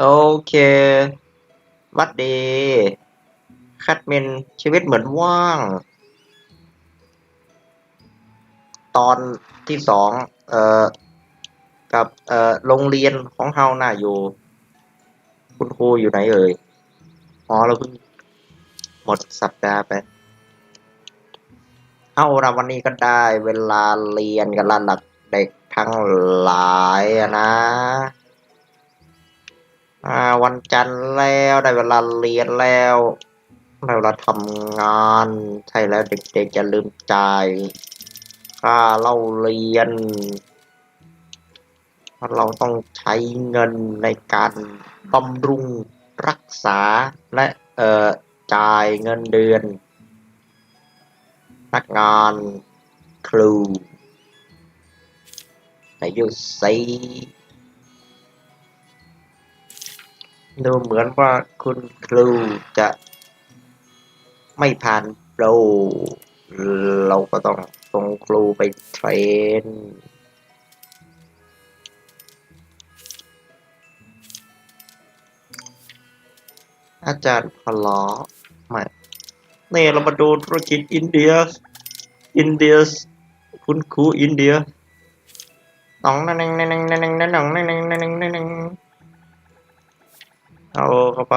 โอเค วัดดีคัดเมนชีวิตเหมือนว่าง ตอนที่สองเอ่อ กับเอ่อโรงเรียนของเฮาน่าอยู่ คุณครูอยู่ไหนเอ่ยอ๋อเราเพิ่งหมดสัปดาห์ไปเอาละวันนี้ก็ได้เวลาเรียนกันแล้วล่ะเด็กทั้งหลายนะ อ่าวันจันทร์แล้วได้เวลาเรียนแล้วได้เวลาทำงาน ใช่แล้วเด็กๆจะลืมจ่ายค่าเล่าเรียน เราต้องใช้เงินในการบำรุงรักษาและเอ่อจ่ายเงินเดือนนักงานครูไหนอยูซี ดูเหมือนว่าคุณครูจะไม่ผ่านโปรเราก็ต้องส่งครูไปเทรนอาจารย์พลอไม่นี่เรามาดูธุรกิจอินเดีย อินเดียคุณครูอินเดียน้องนั่นนั่งนั่งนั่งนั่งนั่งนั่งนั่งนั่งนั่งนั่งนั่ง เอาเข้าไป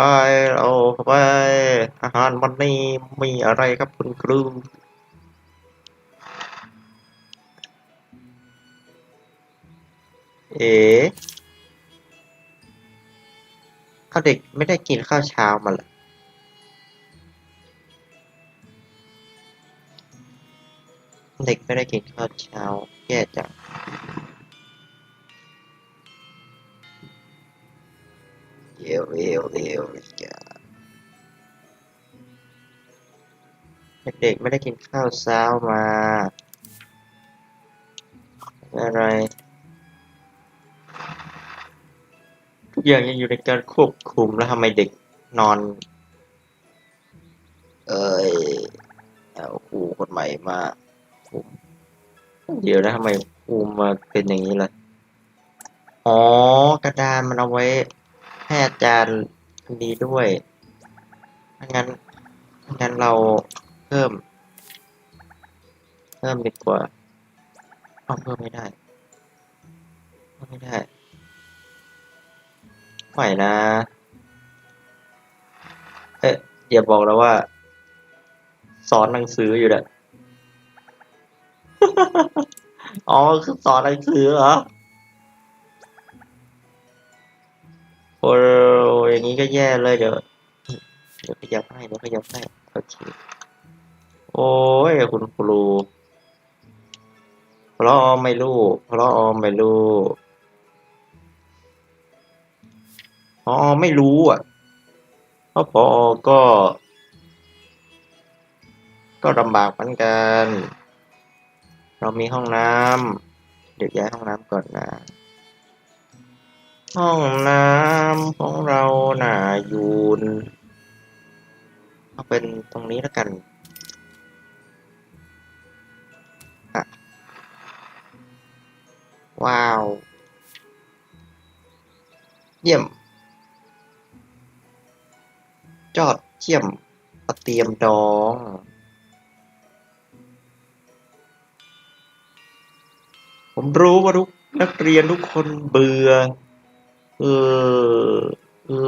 เอาเข้าไป อาหารวันนี้มีอะไรครับคุณครูเอ๋เขาเด็กไม่ได้กินข้าวเช้ามาเหรอเด็กไม่ได้กินข้าวเช้าแย่จัง เร็วเร็วเร็วจ้ะเด็กๆไม่ได้กินข้าวเช้ามา อะไรทุกอย่างยังอยู่ในการควบคุมแล้วทำไมเด็กนอน เอ้ยเอาครูคนใหม่มาคุมเดี๋ยวนะทำไมครูมาเป็นอย่างนี้ล่ะอ๋อกระดานมันเอาไว้ ให้อาจารย์ดีด้วยถ้างั้นถ้างั้นเราเพิ่ม เพิ่มดีกว่าเอาเพิ่มไม่ได้เพิ่มไม่ได้ไม่นะ เอ๊ะอย่าบอกแล้วว่า สอนหนังสืออยู่แหละ อ๋อ คือสอนหนังสือเหรอ โอ้ยอย่างนี้ก็แย่เลยเดี๋ยวเดี๋ยวขยับให้เดี๋ยวขยับให้โอเคโอ้ยคุณครูเพราะไม่รู้เพราะไม่รู้พอไม่รู้อะเพราะพอก็ ก็ลำบากเหมือนกัน เรามีห้องน้ำเดี๋ยวย้ายห้องน้ำก่อนนะ ห้องน้ำของเราหน่ะอยู่เอาเป็นตรงนี้แล้วกันอะว้าว เยี่ยม จอดเยี่ยมกระเทียมดอง ผมรู้ว่าทุกนักเรียนทุกคนเบื่อเออ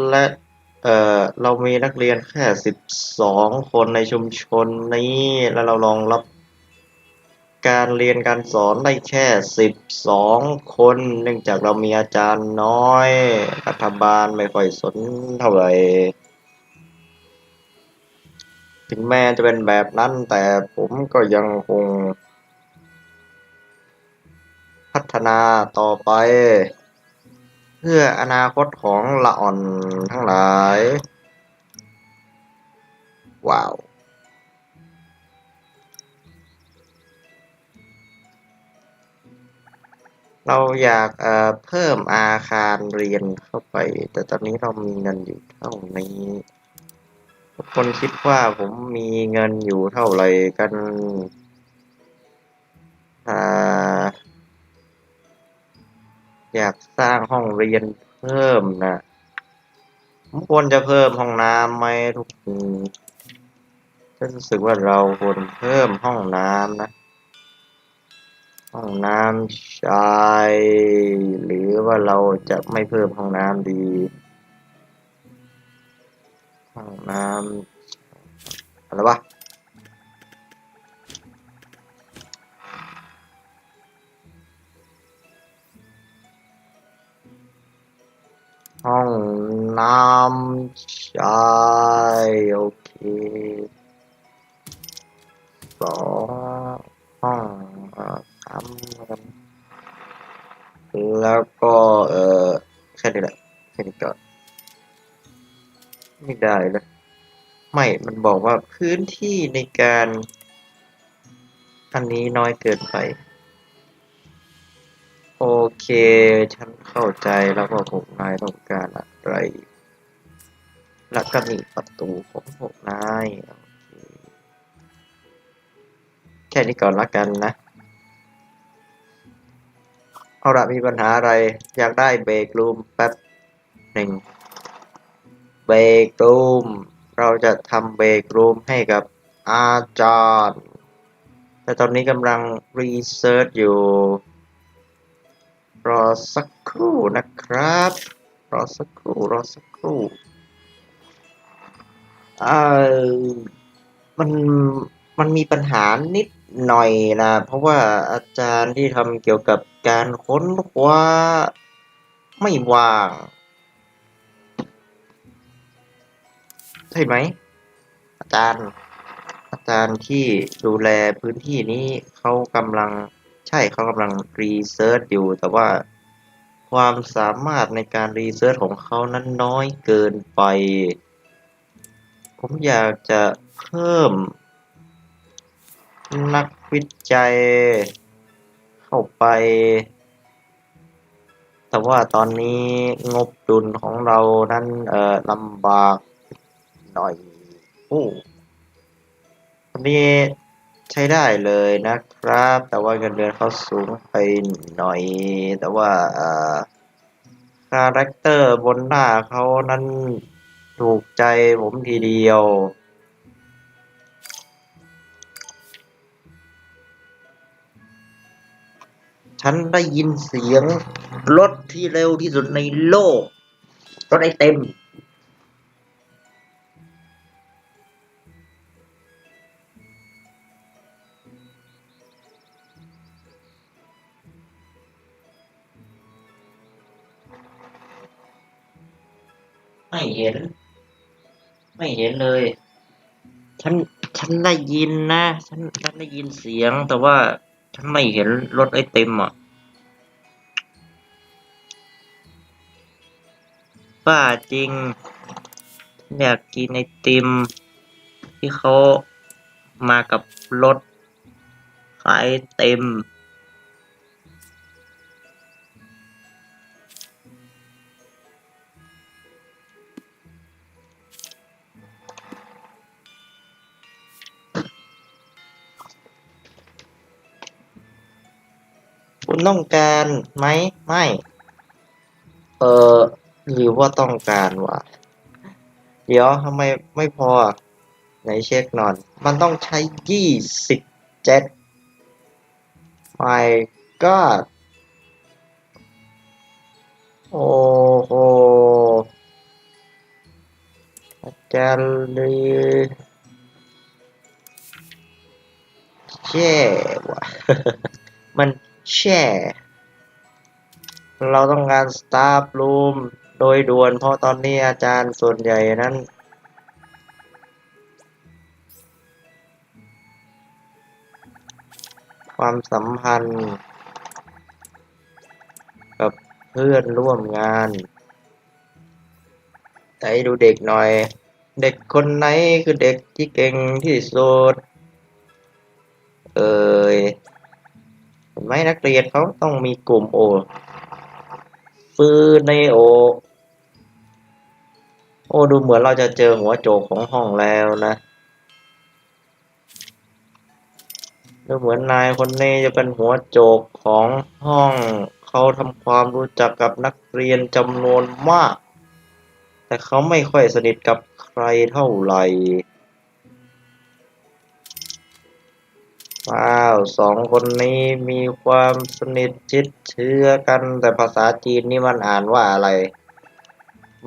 และเออเรามีนักเรียนแค่สิบสองคนในชุมชนนี้ แล้วเราลองรับการเรียนการสอนได้แค่สิบสองคน เนื่องจากเรามีอาจารย์น้อย รัฐบาลไม่ค่อยสนเท่าไหร่ ถึงแม้จะเป็นแบบนั้น แต่ผมก็ยังคง พัฒนาต่อไป พื่ออนาคตของละอ่อนทั้งหลาย ว้าว เราอยากเเพิ่มอาคารเรียนเข้าไป แต่ตอนนี้เรามีเงินอยู่เท่านี้ทุกคนคิดว่าผมมีเงินอยู่เท่าไหร่กันอ่า อยากสร้างห้องเรียนเพิ่มนะผมควรจะเพิ่มห้องน้ำไหมทุกคนฉันรู้สึกว่าเราควรเพิ่มห้องน้ำนะ ห้องน้ำชาย หรือว่าเราจะไม่เพิ่มห้องน้ำดี ห้องน้ำอะไรวะำชายโอเคสองห้องสามแล้วก็เออแค่นี้แหละแค่นี้ก่อนไม่ได้เลยไม่ มันบอกว่าพื้นที่ในการ อันนี้น้อยเกินไป โอเค ฉันเข้าใจแล้วว่าพวกนายต้องการอะไร แล้วก็มีประตูของพวกนายแค่นี้ก่อนละกันนะ เอาละมีปัญหาอะไร อยากได้เบรกรูมแป๊บหนึ่งเบรกรูม เราจะทำเบรกรูมให้กับอาจารย์ แต่ตอนนี้กำลังรีเสิร์ชอยู่ รอสักครู่นะครับ รอสักครู่ รอสักครู่ เออมัน มันมีปัญหานิดหน่อยนะ เพราะว่าอาจารย์ที่ทำเกี่ยวกับการค้นคว้าไม่ว่าง ใช่ไหม อาจารย์ อาจารย์ที่ดูแลพื้นที่นี้เขากำลังใช่เขากำลังรีเสิร์ชอยู่ แต่ว่าความสามารถในการรีเสิร์ชของเขานั้นน้อยเกินไป ผมอยากจะเพิ่ม นักวิจัย เข้าไป แต่ว่าตอนนี้งบดุลของเรานั้นเอ่อลำบากหน่อยโอ้วันนี้ใช้ได้เลยนะครับ แต่ว่าเงินเดือนเขาสูงไปหน่อย แต่ว่าคาแรคเตอร์บนหน้าเขานั้น ถูกใจผมทีเดียว ฉันได้ยินเสียงรถที่เร็วที่สุดในโลก รถไอเต็ม ไม่เห็น ไม่เห็นเลย ฉัน ฉันได้ยินนะ ฉัน ฉันได้ยินเสียง แต่ว่า ฉันไม่เห็นรถไอเต็มอะ บ้าจริงฉันอยากกินไอติม ที่เขามากับรถขายเต็ม คุณต้องการไหมไม่ เออหรือว่าต้องการวะเดี๋ยวทำไมไม่พอไหนเช็คหน่อยมันต้องใช้ยี่สิบเจ็ด my god โอ้โหอาจารย์เลยแช่ว่ะ มัน แช่ เราต้องการ staff room โดยด่วนเพราะตอนนี้อาจารย์ส่วนใหญ่นั้นความสัมพันธ์ กับเพื่อนร่วมงานไหนดูเด็กหน่อย เด็กคนไหนคือเด็กที่เก่งที่สุด เอ่ย ไหมนักเรียนเขาต้องมีกลุ่มโอฟืนในโอ โอ้ดูเหมือนเราจะเจอหัวโจกของห้องแล้วนะดูเหมือนนายคนนี้จะเป็นหัวโจกของห้อง เขาทำความรู้จักกับนักเรียนจำนวนมาก แต่แต่เขาไม่ค่อยสนิทกับใครเท่าไหร่ ว้าวสองคนนี้มีความสนิทชิดเชื้อกัน แต่ภาษาจีนนี่มันอ่านว่าอะไร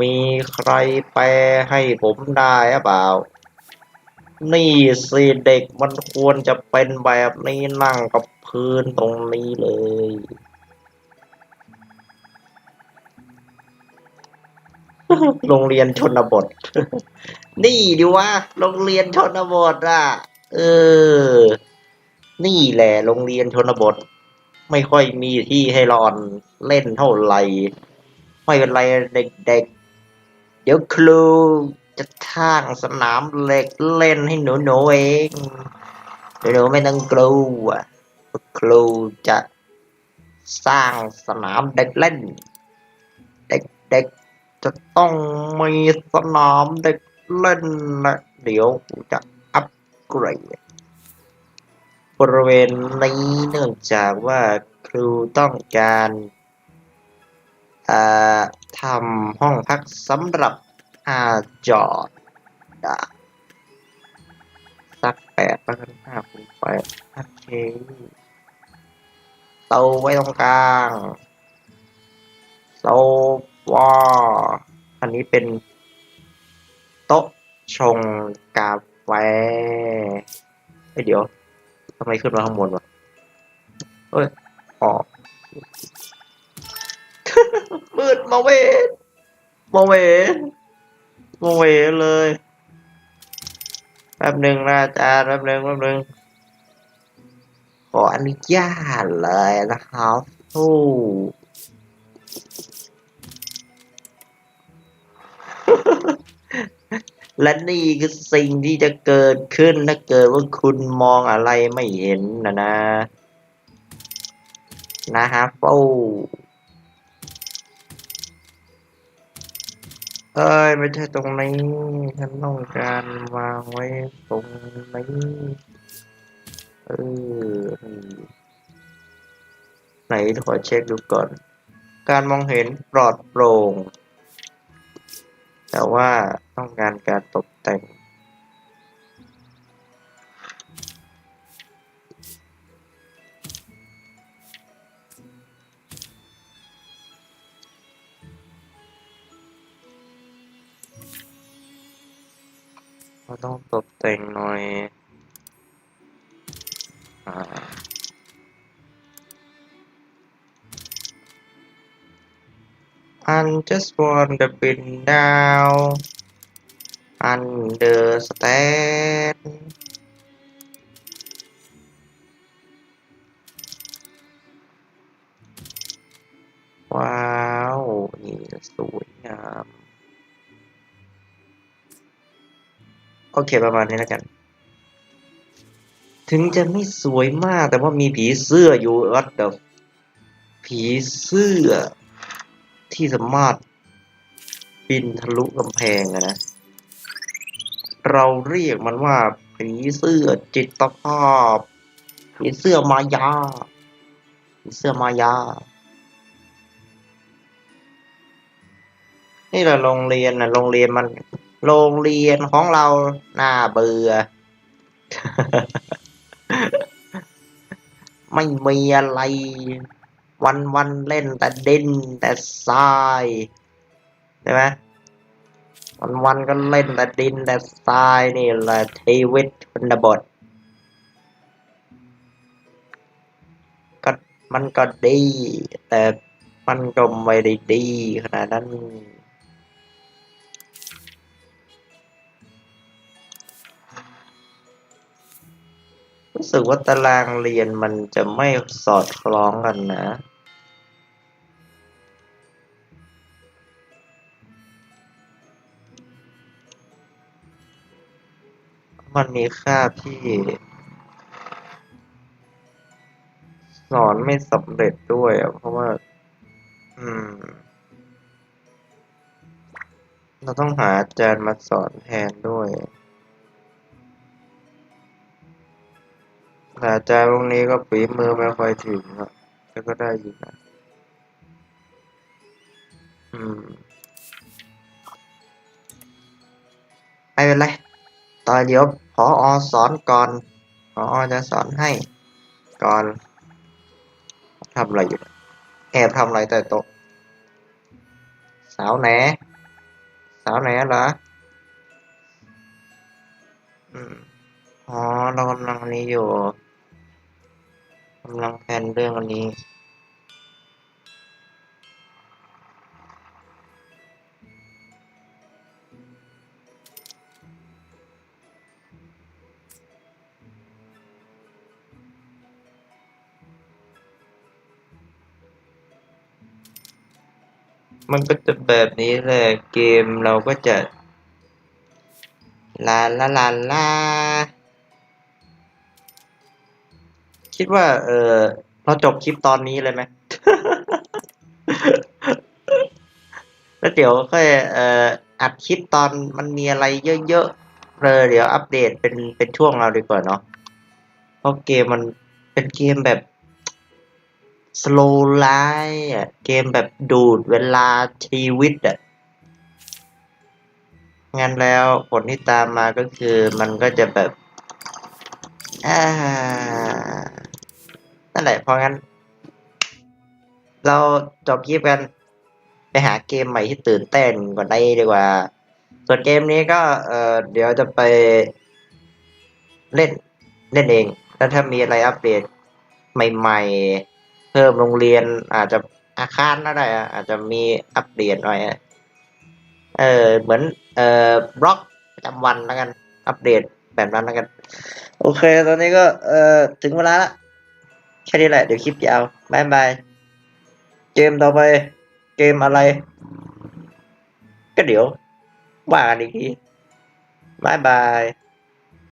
มีใครแปลให้ผมได้หรือเปล่า นี่สิเด็กมันควรจะเป็นแบบนี้นั่งกับพื้นตรงนี้เลย โรงเรียนชนบท นี่ดิวะ โรงเรียนชนบทอะ เออ นี่แหละโรงเรียนชนบท ไม่ค่อยมีที่ให้รอนเล่นเท่าไหร่ ไม่เป็นไรเด็กๆ เดี๋ยวครูจะท่างสนามเหล็กเล่นให้หนูหนูๆเองหนูหนูไม่ต้องกลัวครูจะสร้างสนามเด็กเล่น เด็กๆจะต้องมีสนามเด็กเล่นนะเดี๋ยวจะอัปเกรด บริเวณนี้เนื่องจากว่าครูต้องการทำห้องพักสำหรับอาจอดสักแปดประกันห้าคูณแปดโอเคเตาไว้ตรงกลางโซฟาอันนี้เป็น โต๊ะชงกาแฟเดี๋ยว ทำไมขึ้นมาข้างบนวะเอ้ยอ๋อมืดมาเวทมาเวทมาเวทเลยแป๊บหนึ่งนะอาจารย์แป๊บหนึ่งแป๊บหนึ่งขออนุญาตเลยนะครับโอ้ และนี่คือสิ่งที่จะเกิดขึ้นถ้าเกิดว่าคุณมองอะไรไม่เห็นนะนะ นะฮะฟูเอ้ยไม่ใช่ตรงนี้ฉันต้องการวางไว้ตรงนี้เออไหนขอเช็คดูก่อน การมองเห็นปลอดโปร่ง แต่ว่าต้องการการตกแต่ง เราต้องตกแต่งหน่อย อ่า I just want the pin down understand ว้าว นี่สวยงาม โอเค ประมาณนี้แล้วกัน ถึงจะไม่สวยมากแต่ว่ามีผีเสื้ออยู่รัดเดผีเสื้อ ที่สามารถบินทะลุกำแพงอะนะ เราเรียกมันว่าผีเสื้อจิตภาพผีเสื้อมายาผีเสื้อมายา นี่แหละโรงเรียนนะโรงเรียนมัน โรงเรียนของเราน่าเบื่อ ไม่มีอะไร วันวันเล่นแต่ดินแต่ทรายใช่ไหมวันวันก็เล่นแต่ดินแต่ทรายนี่แหละชีวิตชนบทก็มันก็ดี แต่มันก็ไม่ได้ดีขนาดนั้น รู้สึกว่าตารางเรียนมันจะไม่สอดคล้องกันนะ มันมีค่าที่ สอนไม่สำเร็จด้วยเพราะว่า อืม เราต้องหาอาจารย์มาสอนแทนด้วย แต่อาจารย์พวกนี้ก็ฝีมือไม่ค่อยถึงอะแต่ก็ได้อยู่นะอืมไม่เป็นไรตอนเดี๋ยวพออสอนก่อนพออจะสอนให้ก่อนทำอะไรอยู่แอบทำอะไรใต้โต๊ะสาวแหนสาวแหนเหรออืมอ๋อเรากำลังนี้อยู่ กำลังแพนเรื่องอันนี้มันก็จะแบบนี้แหละเกมเราก็จะลาลาลาลา คิดว่า เออเราจบคลิปตอนนี้เลยไหมแล้วเดี๋ยวค่อยเอ่ออัดคลิปตอนมันมีอะไรเยอะๆเลยเดี๋ยวอัปเดตเป็นเป็นช่วงเราดีกว่าเนาะเพราะเกมมันเป็นเกมแบบ slow life อะเกมแบบดูดเวลาชีวิตอะงั้นแล้วผลที่ตามมาก็คือมันก็จะแบบอ่า นั่นแหละเพราะงั้น เราจบคลิปกันไปหาเกมใหม่ที่ตื่นเต้นกว่านี้ดีกว่า ส่วนเกมนี้ก็เออเดี๋ยวจะไปเล่นเล่นเองแล้วถ้ามีอะไรอัปเดตใหม่ๆ เพิ่มโรงเรียนอาจจะอาคารก็ได้อาจจะมีอัปเดตหน่อยเออเหมือนเอ่อบล็อกประจำวันแล้วกัน อัปเดตแบบนั้นแล้วกัน โอเค ตอนนี้ก็เอ่อถึงเวลาละ แค่นี้แหละเดี๋ยวคลิปยาวบายบายเกมต่อไปเกมอะไร ก็เดี๋ยวว่ากันอีกทีบายบาย